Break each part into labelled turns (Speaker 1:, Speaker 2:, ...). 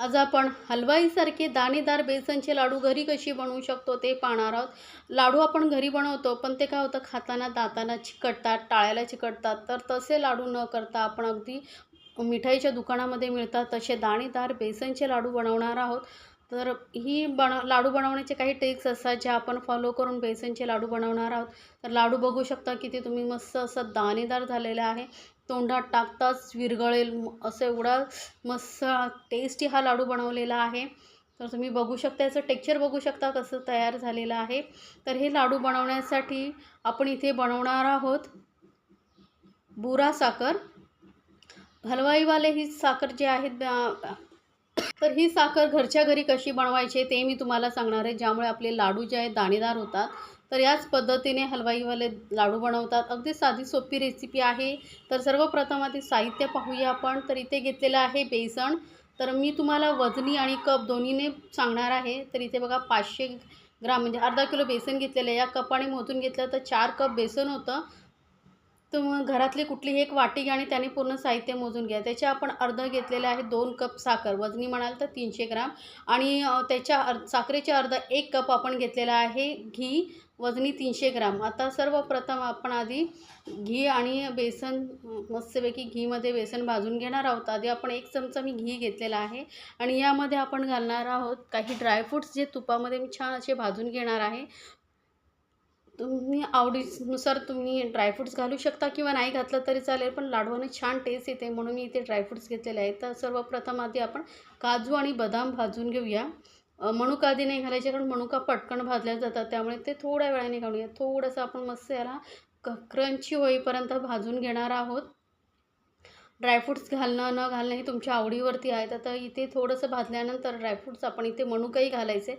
Speaker 1: आज आपण हलवाईसारखे दाणेदार बेसनचे लाडू घरी कशी बनवू शकतो ते पाहणार आहोत. लाडू आपण घरी बनवतो पण ते काय होतं खाताना दाताना चिकटतात टाळ्याला चिकटतात. तर तसे लाडू न करता आपण अगदी मिठाईच्या दुकानामध्ये मिळतात तसे दाणेदार बेसनचे लाडू बनवणार आहोत. तर ही बन लाडू बनवण्याचे काही ट्रिक्स असतात ज्या आपण फॉलो करून बेसनचे लाडू बनवणार आहोत. तर लाडू बघू शकता किती तुम्ही मस्त असं दाणेदार झालेलं आहे. तोंडात टाकताच विरघळेल असं एवढा मस्त टेस्टी हा लाडू बनवलेला आहे. तर तुम्ही बघू शकता याचं टेक्चर बघू शकता कसं तयार झालेलं आहे. तर हे लाडू बनवण्यासाठी आपण इथे बनवणार आहोत बुरा साखर. हलवाईवाले ही साखर जे आहेत तर ही साखर घरच्या घरी कशी बनवायची ते मी तुम्हाला सांगणार आहे. ज्यामुळे आपले लाडू जे आहेत दाणेदार होतात. तर याच पद्धतीने हलवाईवाले लाडू बनवतात. अगदी साधी सोपी रेसिपी आहे. तर सर्वप्रथम आधी साहित्य पाहूया आपण. तर इथे घेतलेलं आहे बेसन. तर मी तुम्हाला वजनी आणि कप दोन्हीने सांगणार आहे. तर इथे बघा पाचशे ग्राम म्हणजे अर्धा किलो बेसन घेतलेलं आहे. या कपाने मोजून घेतलं तर चार कप बेसन होतं. तर मग घरातली कुठलीही एक वाटी घ्या आणि त्याने पूर्ण साहित्य मोजून घ्या. त्याचे आपण अर्ध घेतलेले आहे दोन कप साखर. वजनी म्हणाल तर तीनशे ग्राम. आणि त्याच्या अर साखरेचे अर्ध एक कप आपण घेतलेला आहे घी. वजनी तीनशे ग्राम. आता सर्वप्रथम आपण आधी घी आणि बेसन मस्तपैकी घीमध्ये बेसन भाजून घेणार आहोत. आधी आपण एक चमचा मी घी घेतलेला आहे. आणि यामध्ये आपण घालणार आहोत काही ड्रायफ्रूट्स जे तुपामध्ये मी छान असे भाजून घेणार आहे. तुम्ही आवडीनुसार तुम्ही ड्रायफ्रूट्स घालू शकता किंवा नाही घातलं तरी चालेल पण लाडवाने छान टेस्ट येते म्हणून मी इथे ड्रायफ्रूट्स घेतलेले आहेत. तर सर्वप्रथम आधी आपण काजू आणि बदाम भाजून घेऊया. अ, मनुका आधी नाही घालायचे कारण मनुका पटकन भाजल्या जातात त्यामुळे ते थोड्या वेळाने घालूया. थोडंसं आपण मस्त याला क क्रंची होईपर्यंत भाजून घेणार आहोत. ड्रायफ्रूट्स घालणं न घालणं हे तुमच्या आवडीवरती आहे तर इथे थोडंसं भाजल्यानंतर ड्रायफ्रूट्स आपण इथे मणुकाही घालायचे.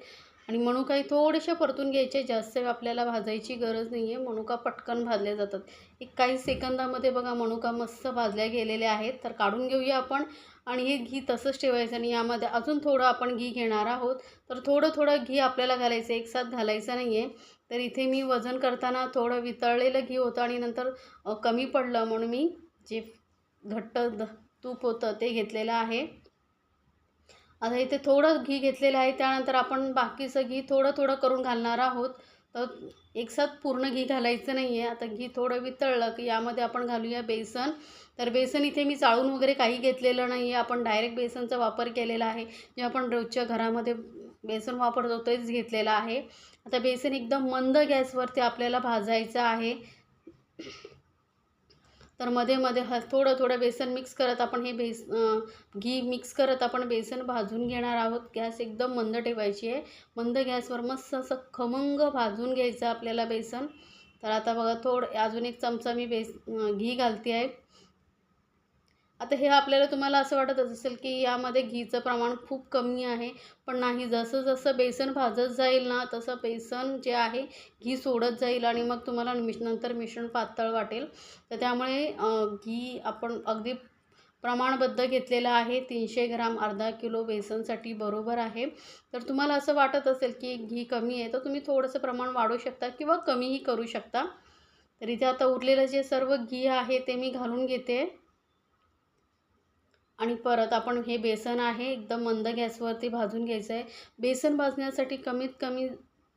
Speaker 1: आणि मनुकाही थोडेसे परतून घ्यायचे जास्त वेळ आपल्याला भाजायची गरज नाही आहे मनुका पटकन भाजल्या जातात. एक काही सेकंदामध्ये बघा मनुका मस्त भाजल्या गेलेल्या आहेत. तर काढून घेऊया आपण. आणि हे घी तसंच ठेवायचं आणि यामध्ये अजून थोडं आपण घी घेणार आहोत. तर थोडं थोडं घी आपल्याला घालायचं एक साथ घालायचं नाही आहे तर इथे मी वजन करताना थोडं वितळलेलं घी होतं आणि नंतर कमी पडलं म्हणून मी जे घट्ट द तूप होतं ते घेतलेलं आहे. आता इथे थोडं घी घेतलेलं आहे त्यानंतर आपण बाकीचं घी थोडं थोडं करून घालणार आहोत. तर एकसाथ पूर्ण घी घालायचं नाही आहे आता घी थोडं वितळलं की यामध्ये आपण घालूया बेसन. तर बेसन इथे मी चाळून वगैरे काही घेतलेलं नाही आहे आपण डायरेक्ट बेसनचा वापर केलेला आहे. जे आपण रोजच्या घरामध्ये बेसन वापरतो तेच घेतलेलं आहे. आता बेसन एकदम मंद गॅसवरती आपल्याला भाजायचं आहे. तर मध्ये मध्ये ह थोडं थोडं बेसन मिक्स करत आपण हे बेस घी मिक्स करत आपण बेसन भाजून घेणार आहोत. गॅस एकदम मंद ठेवायची आहे. मंद गॅसवर मस्त असं खमंग भाजून घ्यायचं आपल्याला बेसन. तर आता बघा थोडं अजून एक चमचा मी बेस घी घालते आहे. आता हे आपल्याला तुम्हाला असं वाटत असेल की यामध्ये घीचं प्रमाण खूप कमी आहे पण नाही जसं जसं बेसन भाजत जाईल ना तसं बेसन जे आहे घी सोडत जाईल आणि मग तुम्हाला मिश नंतर मिश्रण पातळ वाटेल. तर त्यामुळे घी आपण अगदी प्रमाणबद्ध घेतलेलं आहे. तीनशे ग्राम अर्धा किलो बेसनसाठी बरोबर आहे. तर तुम्हाला असं वाटत असेल की घी कमी आहे तर तुम्ही थोडंसं प्रमाण वाढवू शकता किंवा कमीही करू शकता. तर इथे आता उरलेलं जे सर्व घी आहे ते मी घालून घेते. आणि परत आपण हे बेसन आहे एकदम मंद गॅसवरती भाजून घ्यायचं आहे बेसन भाजण्यासाठी कमीत कमी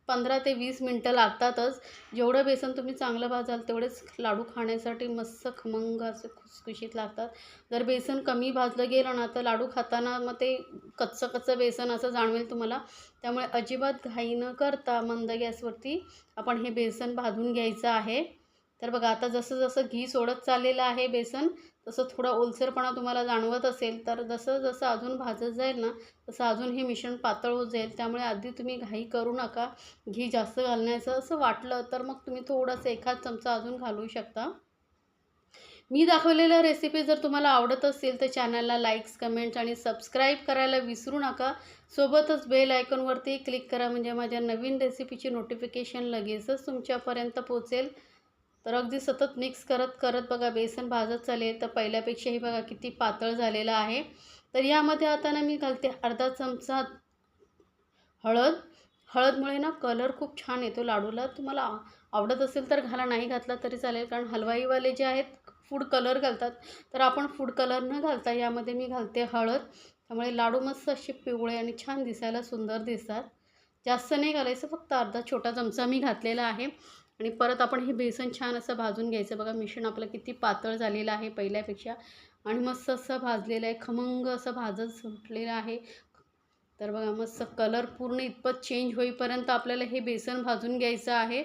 Speaker 1: पंधरा ते वीस मिनटं लागतातच. जेवढं बेसन तुम्ही चांगलं भाजाल तेवढेच लाडू खाण्यासाठी मस्त खमंग असे खुसखुशीत लागतात. जर बेसन कमी भाजलं गेलं ना तर लाडू खाताना मग ते कच्चं कच्चं बेसन असं जाणवेल तुम्हाला. त्यामुळे अजिबात घाई न करता मंद गॅसवरती आपण हे बेसन भाजून घ्यायचं आहे. तर बघा आता जसं जसं घी सोडत चाललेलं आहे बेसन तसं थोडा ओलसरपणा तुम्हाला जाणवत असेल तर जसं जसं अजून भाजत जाईल ना तसं अजून हे मिश्रण पातळ होत जाईल. त्यामुळे आधी तुम्ही घाई करू नका. घी जास्त घालण्याचं असं वाटलं तर मग तुम्ही थोडंसं एखाद चमचा अजून घालू शकता. मी दाखवलेल्या रेसिपी जर तुम्हाला आवडत असेल तर चॅनलला लाईक्स कमेंट्स आणि सबस्क्राईब करायला विसरू नका. सोबतच बेल आयकॉनवरती क्लिक करा म्हणजे माझ्या नवीन रेसिपीची नोटिफिकेशन लगेचच तुमच्यापर्यंत पोचेल. तर अगदी सतत मिक्स करत करत बघा बेसन भाजत चालेल तर पहिल्यापेक्षाही बघा किती पातळ झालेलं आहे. तर यामध्ये आता ना मी घालते अर्धा चमचा हळद. हळदमुळे ना कलर खूप छान येतो लाडूला. तुम्हाला आवडत असेल तर घाला नाही घातला तरी चालेल. कारण हलवाईवाले जे आहेत फूड कलर घालतात. तर आपण फूड कलर न घालता यामध्ये मी घालते हळद. त्यामुळे लाडू मस्त असे पिवळे आणि छान दिसायला सुंदर दिसतात. जास्त नाही घालायचं फक्त अर्धा छोटा चमचा मी घातलेला आहे. आणि परत आपण हे बेसन छान असं भाजून घ्यायचं. बघा मिश्रण आपलं किती पातळ झालेलं आहे पहिल्यापेक्षा. आणि मस्त असं भाजलेलं आहे. खमंग असं भाजत सुटलेलं आहे. तर बघा मस्त कलर पूर्ण इतपत चेंज होईपर्यंत आपल्याला हे बेसन भाजून घ्यायचं आहे.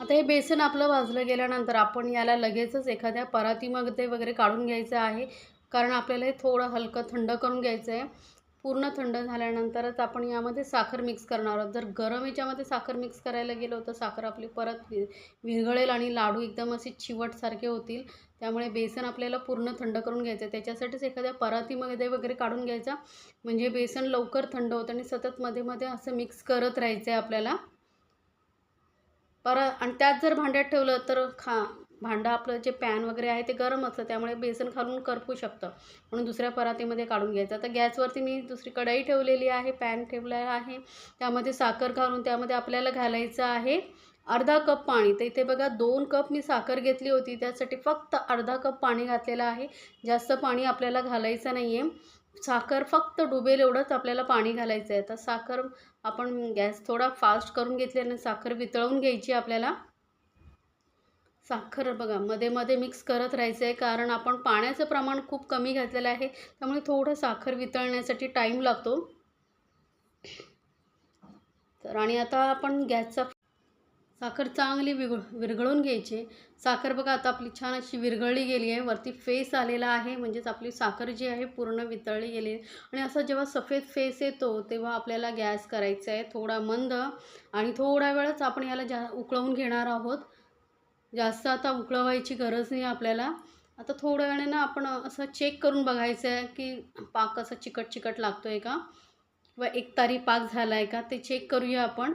Speaker 1: आता हे बेसन आपलं भाजलं गेल्यानंतर आपण याला लगेचच एखाद्या परातीमध्ये वगैरे काढून घ्यायचं आहे. कारण आपल्याला हे थोडं हलकं थंड करून घ्यायचं आहे. पूर्ण थंड झाल्यानंतरच आपण यामध्ये साखर मिक्स करणार आहोत. जर गरम याच्यामध्ये साखर मिक्स करायला गेलो तर साखर आपली परत वि विरघळेल आणि लाडू एकदम असे चिवटसारखे होतील. त्यामुळे बेसन आपल्याला पूर्ण थंड करून घ्यायचं त्याच्यासाठीच एखाद्या परातीमध्ये वगैरे काढून घ्यायचा. म्हणजे बेसन लवकर थंड होतं आणि सतत मध्ये मध्ये असं मिक्स करत राहायचं आहे आपल्याला. परत आणि त्यात जर भांड्यात ठेवलं तर खा भांडं आपलं जे पॅन वगैरे आहे ते गरम असतं त्यामुळे बेसन खालून करपू शकतं. म्हणून दुसऱ्या परातीमध्ये काढून घ्यायचं. आता गॅसवरती मी दुसरी कढई ठेवलेली आहे पॅन ठेवलेला आहे. त्यामध्ये साखर घालून त्यामध्ये आपल्याला घालायचं आहे अर्धा कप पाणी. तर इथे बघा दोन कप मी साखर घेतली होती. त्यासाठी फक्त अर्धा कप पाणी घातलेलं आहे. जास्त पाणी आपल्याला घालायचं नाही आहे साखर फक्त डुबेल एवढंच आपल्याला पाणी घालायचं आहे तर साखर आपण गॅस थोडा फास्ट करून घेतली आणि साखर वितळवून घ्यायची आपल्याला. साखर बघा मध्ये मध्ये मिक्स करत राहायचं आहे कारण आपण पाण्याचं प्रमाण खूप कमी घातलेलं आहे. त्यामुळे थोडं साखर वितळण्यासाठी टाईम लागतो. तर आणि आता आपण गॅसचा साखर चांगली विघ विरघळून घ्यायची. साखर बघा आता आपली छान अशी विरघळली गेली आहे. वरती फेस आलेला आहे. म्हणजेच आपली साखर जी आहे पूर्ण वितळली गेली आहे. आणि असा जेव्हा सफेद फेस येतो तेव्हा आपल्याला गॅस करायचा आहे थोडा मंद आणि थोड्या वेळच आपण याला जा उकळवून घेणार आहोत. जास्त आता उकळवायची गरज नाही आपल्याला. आता थोड्या वेळाने ना आपण असं चेक करून बघायचं आहे की पाक असं चिकट चिकट लागतो आहे का? किंवा एक तारी पाक झाला आहे का? ते चेक करूया आपण.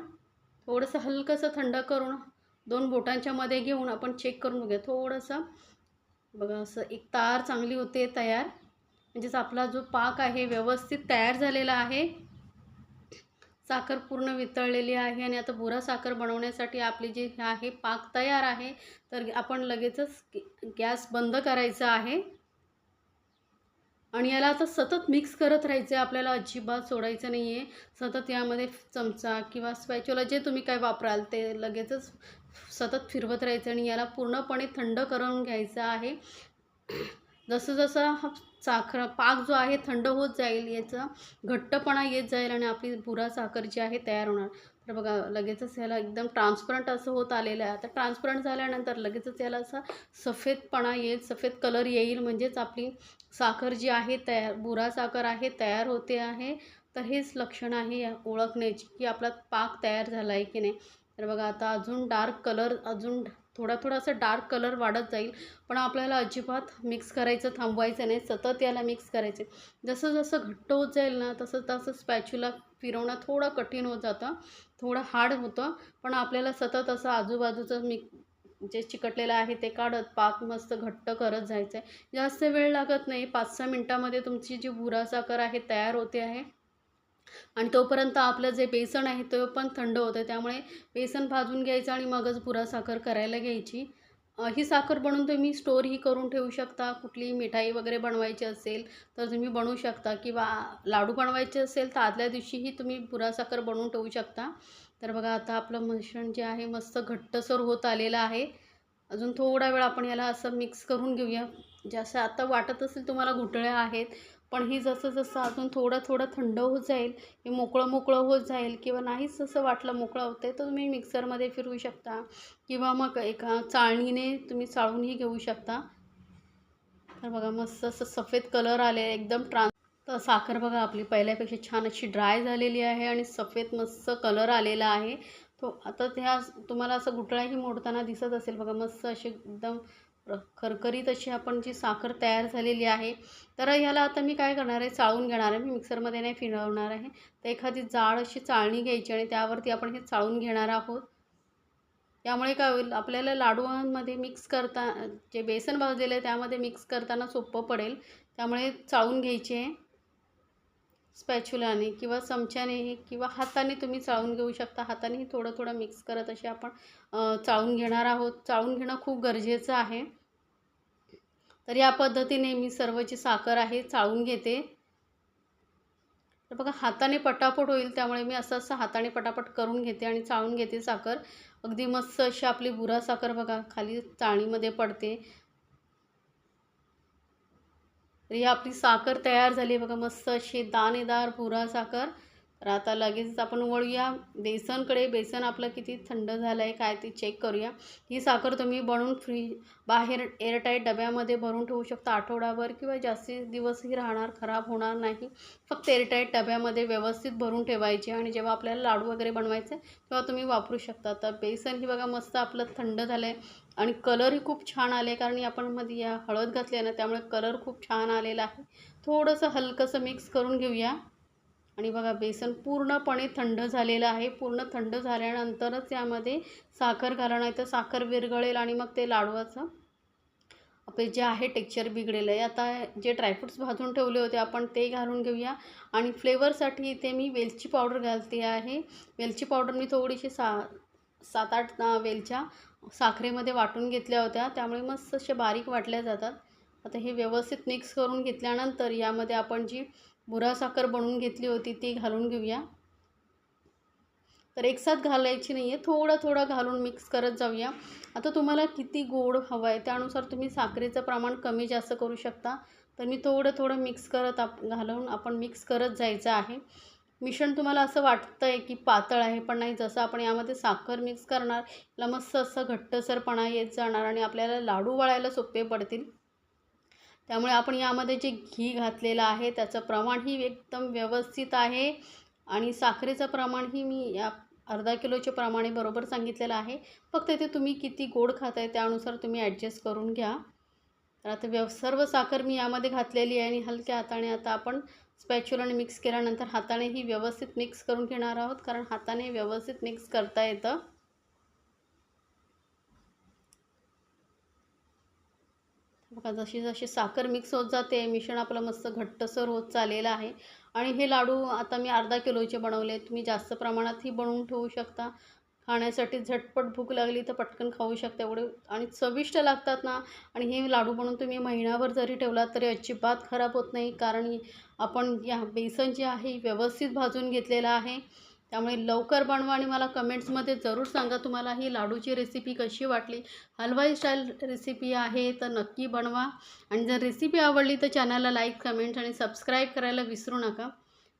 Speaker 1: थोडंसं हलकंसं थंड करून दोन बोटांच्या मध्ये घेऊन आपण चेक करून बघूया. थोडंसं बघा असं एक तार चांगली होते तयार. म्हणजेच आपला जो पाक आहे व्यवस्थित तयार झालेला आहे. साखर पूर्ण वितळलेली आहे आणि आता बुरा साखर बनवण्यासाठी आपली जी आहे पाक तयार आहे तर आपण लगेचच गॅस बंद करायचा आहे. आणि याला आता सतत मिक्स करत राहायचं आहे आपल्याला अजिबात सोडायचं नाही आहे सतत यामध्ये चमचा किंवा स्पॅच्युला जे तुम्ही काय वापराल ते लगेचच सतत फिरवत राहायचं आणि याला पूर्णपणे थंड करून घ्यायचं आहे. जसं जसं हा साखर पाक जो आहे थंड होत जाईल याचा घट्टपणा येत जाईल आणि आपली भुरा साखर जी आहे तयार होणार. तर बघा लगेचच ह्याला एकदम ट्रान्सपरंट असं होत आलेलं आहे. आता ट्रान्सपरंट झाल्यानंतर लगेचच याला असा सफेदपणा येईल सफेद कलर येईल म्हणजेच आपली साखर जी आहे तयार बुरा साखर आहे तयार होते आहे. तर हेच लक्षण आहे ओळखण्याची की आपला पाक तयार झाला आहे की नाही. तर बघा आता अजून डार्क कलर अजून थोडा थोडा असा डार्क कलर वाढत जाईल. पण आपल्याला अजिबात मिक्स करायचं थांबवायचं नाही. सतत याला मिक्स करायचे. जसं जसं घट्ट होत जाईल ना तसं तसं स्पॅच्युला फिरवणं थोडं कठीण होत जातं. थोडं हार्ड होतं. पण आपल्याला सतत असं आजूबाजूचं मिक जे चिकटलेलं आहे ते काढत पाक मस्त घट्ट करत जायचं आहे जास्त वेळ लागत नाही. पाच सहा मिनटामध्ये तुमची जी भुरा साखर आहे तयार होते आहे. आणि तोपर्यंत आपलं जे बेसन आहे ते पण थंड होतं त्यामुळे बेसन भाजून घ्यायचं आणि मगच पुरा साखर करायला घ्यायची. ही साखर बनवून तुम्ही स्टोरही करून ठेवू शकता. कुठली मिठाई वगैरे बनवायची असेल तर तुम्ही बनवू शकता किंवा लाडू बनवायचे असेल तर आदल्या दिवशीही तुम्ही पुरा साखर बनवून ठेवू शकता. तर बघा आता आपलं मिश्रण जे आहे मस्त घट्टसर होत आलेलं आहे. अजून थोडा वेळ आपण याला असं मिक्स करून घेऊया. जसं आता वाटत असेल तुम्हाला घुटळ्या आहेत पण ही जसं जसं अजून थोडं थोडं थंड होत जाईल हे मोकळं मोकळं होत जाईल किंवा नाहीच जसं वाटलं मोकळं होतं आहे तर तुम्ही मिक्सरमध्ये फिरवू शकता. किंवा मग एका चाळणीने तुम्ही चाळूनही घेऊ शकता. तर बघा मस्त असं सफेद कलर आले एकदम ट्रान्स तर साखर बघा आपली पहिल्यापेक्षा छान अशी ड्राय झालेली आहे आणि सफेद मस्त कलर आलेला आहे. तो आता त्या तुम्हाला असं गुठळाही मोडताना दिसत असेल बघा मस्त असे एकदम खरखरीत अशी आपण जी साखर तयार झालेली आहे तर ह्याला आता मी काय करणार आहे चाळून घेणार आहे. मी मिक्सरमध्ये नाही फिरवणार आहे. तर एखादी जाड अशी चाळणी घ्यायची आणि त्यावरती आपण हे चाळून घेणार आहोत. त्यामुळे काय होईल आपल्याला लाडूमध्ये मिक्स करता जे बेसन भाजलेलं आहे त्यामध्ये मिक्स करताना सोपं पडेल. त्यामुळे चाळून घ्यायचे आहे. स्पॅच्युलाने किंवा चमच्याने किंवा हाताने तुम्ही चाळून घेऊ शकता. हातानेही थोडं थोडं मिक्स करत असे आपण चाळून घेणार आहोत. चाळून घेणं खूप गरजेचं आहे. तर या पद्धतीने मी सर्व जी साखर आहे चाळून घेते. तर बघा हाताने पटापट होईल त्यामुळे मी असं असं हाताने पटापट करून घेते आणि चाळून घेते साखर. अगदी मस्त अशी आपली बुरा साखर बघा खाली चाळणीमध्ये पडते. तर ही आपली साखर तयार झाली बघा मस्त अशी दाणेदार भुरा साखर. तर आता लगेचच आपण वळूया. बेसनकडे बेसन आपलं किती थंड झालं आहे काय ते चेक करूया. ही साखर तुम्ही बनवून फ्री बाहेर एअरटाईट डब्यामध्ये भरून ठेवू शकता. आठवडाभर किंवा जास्ती दिवसही राहणार खराब होणार नाही. फक्त एअरटाईट डब्यामध्ये व्यवस्थित भरून ठेवायची आणि जेव्हा आपल्याला लाडू वगैरे बनवायचे तेव्हा तुम्ही वापरू शकता. तर बेसन ही बघा मस्त आपलं थंड झालं आहे आणि कलरही खूप छान आले कारण आपण मध्ये या हळद घातली आहे ना त्यामुळे कलर खूप छान आलेला आहे. थोडंसं हलकंसं मिक्स करून घेऊया. आणि बघा बेसन पूर्णपणे थंड झालेलं आहे. पूर्ण थंड झाल्यानंतरच यामध्ये साखर घाला नाही तर साखर विरघळेल आणि मग ते लाडवाचं आपले जे आहे टेक्चर बिघडेल आहे आता जे ड्रायफ्रूट्स भाजून ठेवले होते आपण ते घालून घेऊया. आणि फ्लेवरसाठी इथे मी वेलची पावडर घालते आहे. वेलची पावडर मी थोडीशी सा सात आठ वेलच्या साखरेमध्ये वाटून घेतल्या होत्या. त्यामुळे मस्त असे बारीक वाटल्या जातात. आता हे व्यवस्थित मिक्स करून घेतल्यानंतर यामध्ये आपण जी बुरा साखर बनवून घेतली होती ती घालून घेऊया. तर एकसाथ घालायची नाही आहे थोडं थोडं घालून मिक्स करत जाऊया. आता तुम्हाला किती गोड हवं आहे त्यानुसार तुम्ही साखरेचं प्रमाण कमी जास्त करू शकता. तर मी थोडं थोडं मिक्स करत आप घालून आपण मिक्स करत जायचं आहे. मिश्रण तुम्हाला असं वाटतं आहे की पातळ आहे पण नाही जसं आपण यामध्ये साखर मिक्स करणार याला मस्त असं घट्टसरपणा येत जाणार आणि आपल्याला लाडू वळायला सोपे पडतील. त्यामुळे आपण यामध्ये जे घी घातलेलं आहे त्याचं प्रमाणही एकदम व्यवस्थित आहे. आणि साखरेचं प्रमाणही मी या अर्धा किलोच्या प्रमाणे बरोबर सांगितलेलं आहे. फक्त इथे तुम्ही किती गोड खाताय त्यानुसार तुम्ही ॲडजस्ट करून घ्या. तर आता व्यव सर्व साखर मी यामध्ये घातलेली आहे आणि हलक्या हाताने आता आपण स्पॅच्युलाने मिक्स केल्यानंतर हातानेही व्यवस्थित मिक्स करून घेणार आहोत. कारण हाताने व्यवस्थित मिक्स करता येतं. बघा जशी जशी साखर मिक्स होत जाते मिश्रण आपलं मस्त घट्टसर होत चाललेलं आहे. आणि हे लाडू आता मी अर्धा किलोचे बनवले तुम्ही जास्त प्रमाणातही बनवून ठेवू शकता. खाण्यासाठी झटपट भूक लागली तर पटकन खाऊ शकता एवढे. आणि चविष्ट लागतात ना आणि हे लाडू बनवून तुम्ही महिनाभर जरी ठेवला तरी अजिबात खराब होत नाही. कारण आपण या बेसन जे आहे व्यवस्थित भाजून घेतलेलं आहे. त्यामुळे लवकर बनवा आणि मला कमेंट्समध्ये जरूर सांगा तुम्हाला ही लाडूची रेसिपी कशी वाटली. हलवाई स्टाईल रेसिपी आहे तर नक्की बनवा. आणि जर रेसिपी आवडली तर चॅनलला लाईक कमेंट आणि सबस्क्राईब करायला विसरू नका.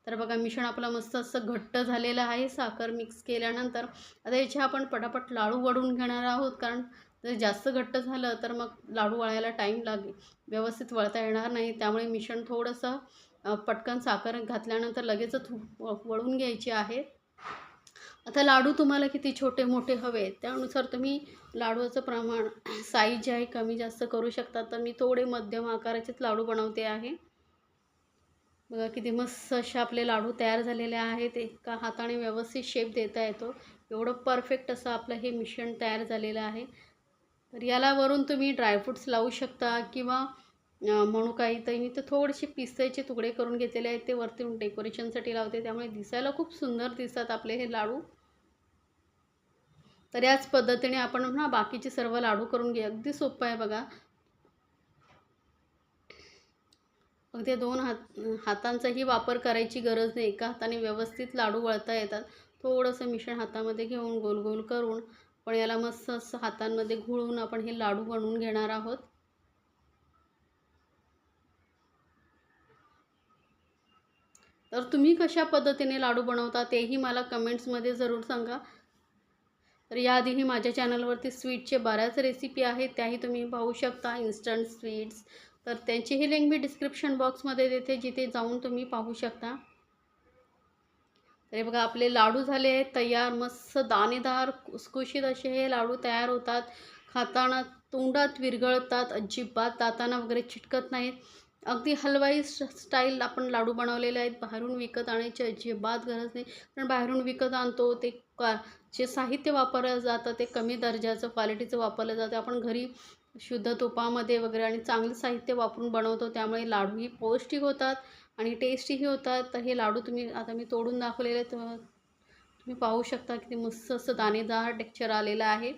Speaker 1: तर बघा मिश्रण आपलं मस्त असं घट्ट झालेलं आहे. साखर मिक्स केल्यानंतर आता याचे आपण पटापट लाडू वडून घेणार आहोत. कारण जर जास्त घट्ट झालं तर मग लाडू वळायला टाईम लागेल. व्यवस्थित वळता येणार नाही. त्यामुळे मिश्रण थोडंसं पटकन साखर घातल्यानंतर लगेचच वळून घ्यायचे आहे. आता लाडू तुम्हाला किती छोटे मोठे हवे त्यानुसार तुम्ही लाडूचं प्रमाण साईज जे आहे कमी जास्त करू शकता. तर मी थोडे मध्यम आकाराचेच लाडू बनवते आहे. बघा किती मस्त असे आपले लाडू तयार झालेले आहेत. एका हाताने व्यवस्थित शेप देता येतो. एवढं परफेक्ट असं आपलं हे मिश्रण तयार झालेलं आहे. तर याला वरून तुम्ही ड्रायफ्रूट्स लावू शकता किंवा म्हणू काही तर. मी तर थोडेसे पिस्त्याचे तुकडे करून घेतलेले आहेत. ते वरती डेकोरेशनसाठी लावते. त्यामुळे दिसायला खूप सुंदर दिसतात आपले हे लाडू. तर याच पद्धतीने आपण ना बाकीचे सर्व लाडू करून घे अगदी सोपं आहे बघा. अगदी दोन हात हातांचाही वापर करायची गरज नाही. एका हाताने व्यवस्थित लाडू वळता येतात. थोडंसं मिश्रण हातामध्ये घेऊन गोल गोल करून पण याला मस्त असं हातांमध्ये घुळून आपण हे लाडू बनवून घेणार आहोत. तर तुम्ही कशा पद्धतीने लाडू बनवता तेही मला कमेंट्समध्ये जरूर सांगा. तर याआधीही माझ्या चॅनलवरती स्वीटचे बऱ्याच रेसिपी आहेत त्याही तुम्ही पाहू शकता. इन्स्टंट स्वीट्स तर त्यांचीही लिंक मी डिस्क्रिप्शन बॉक्समध्ये देते जिथे जाऊन तुम्ही पाहू शकता. तर बघा आपले लाडू झाले आहेत तयार मस्त दाणेदार खुसखुशीत असे हे लाडू तयार होतात. खाताना तोंडात विरघळतात अजिबात दाताना वगैरे चिटकत नाहीत. अगदी हलवाई स्टाईल आपण लाडू बनवलेले आहेत. बाहेरून विकत आणायची अजिबात गरज नाही. कारण बाहेरून विकत आणतो ते का जे साहित्य वापरलं जातं ते कमी दर्जाचं क्वालिटीचं वापरलं जातं. आपण घरी शुद्ध तुपामध्ये वगैरे आणि चांगलं साहित्य वापरून बनवतो त्यामुळे लाडूही पौष्टिक होतात आणि टेस्टीही होतात. तर हे लाडू तुम्ही आता मी तोडून दाखवलेले तर तुम्ही पाहू शकता की ते मस्त असं दाणेदार टेक्चर आलेलं आहे.